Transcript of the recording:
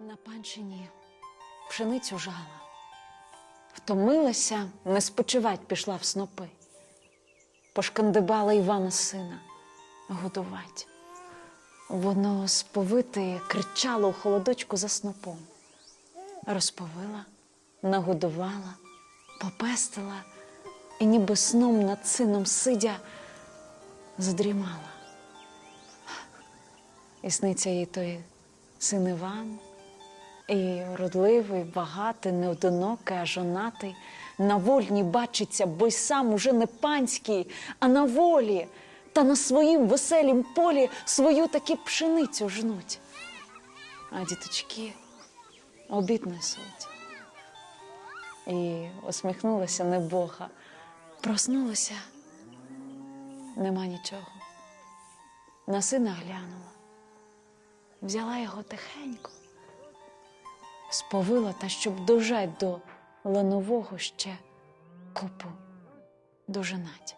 на панщині пшеницю жала. Втомилася, не спочивать пішла в снопи. Пошкандибала Івана сина годувати. Воно сповите кричало у холодочку за снопом. Розповила, нагодувала, попестила і ніби сном над сином сидя задрімала. І сниться їй той син Іван, і родливий, багатий, неодинокий, а жонатий, на вольні бачиться, бо й сам уже не панський, а на волі, та на своїм веселім полі свою таки пшеницю жнуть. А діточки обід несуть. І усміхнулася небога, проснулася, нема нічого. На сина глянула, взяла його тихенько, сповила та щоб дожать до ланового ще купу дожинать.